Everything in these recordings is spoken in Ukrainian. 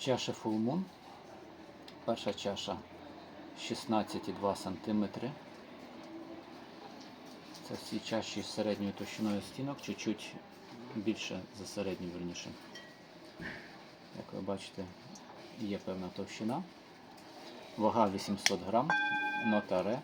Чаша Full Moon. Перша чаша 16,2 см. Це всі чаші з середньою товщиною стінок, чуть-чуть більше за середню верніше. Як ви бачите, є певна товщина. Вага 800 грам, нота ре.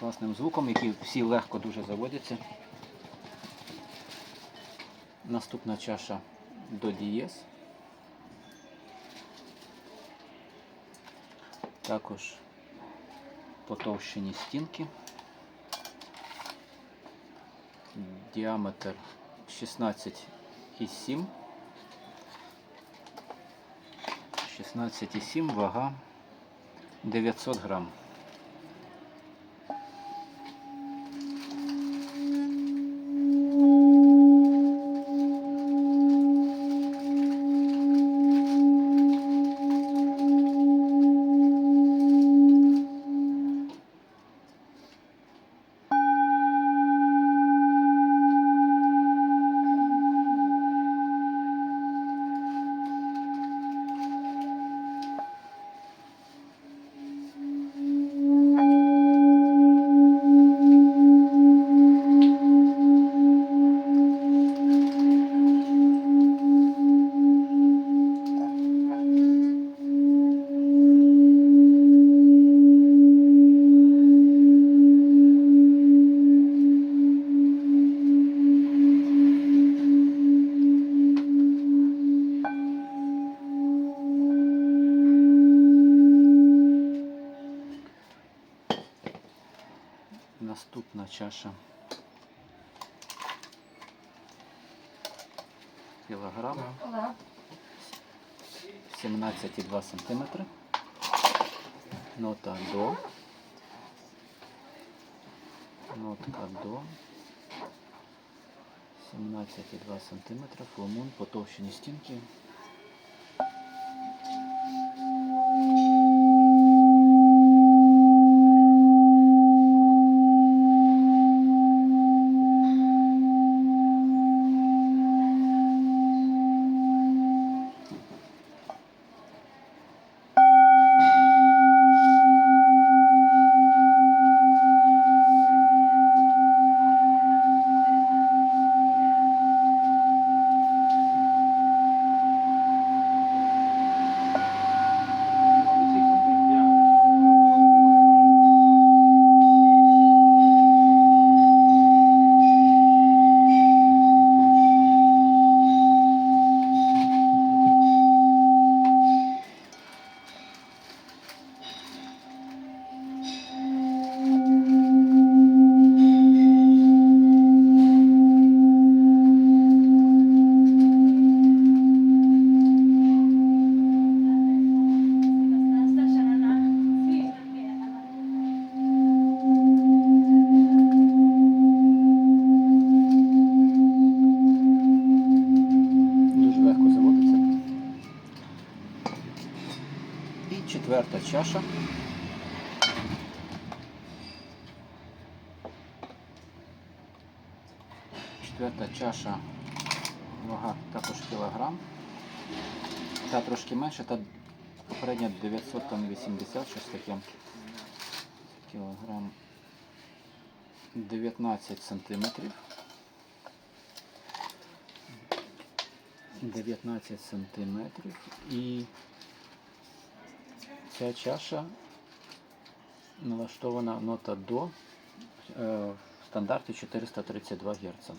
Класним звуком, які всі легко дуже заводяться. Наступна чаша до дієс. Також потовщені стінки. Діаметр 16,7. 16,7 вага 900 грам. Наступна чаша. Кілограм. 17,2 см. Нота до. Нотка до. 17,2 см. Фламун, потовщені стінки. четверта чаша. Четверта чаша, вага також кілограм. Та трошки менше, та попередня 980 щось таке. Кілограм 19 сантиметрів. 19 сантиметрів і ця чаша налаштована нота до в стандарті 432 Гц.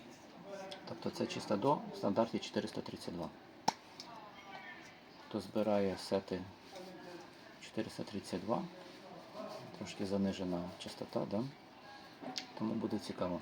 Тобто це чиста до в стандарті 432. Хто збирає сети 432, трошки занижена частота, да? тому буде цікаво.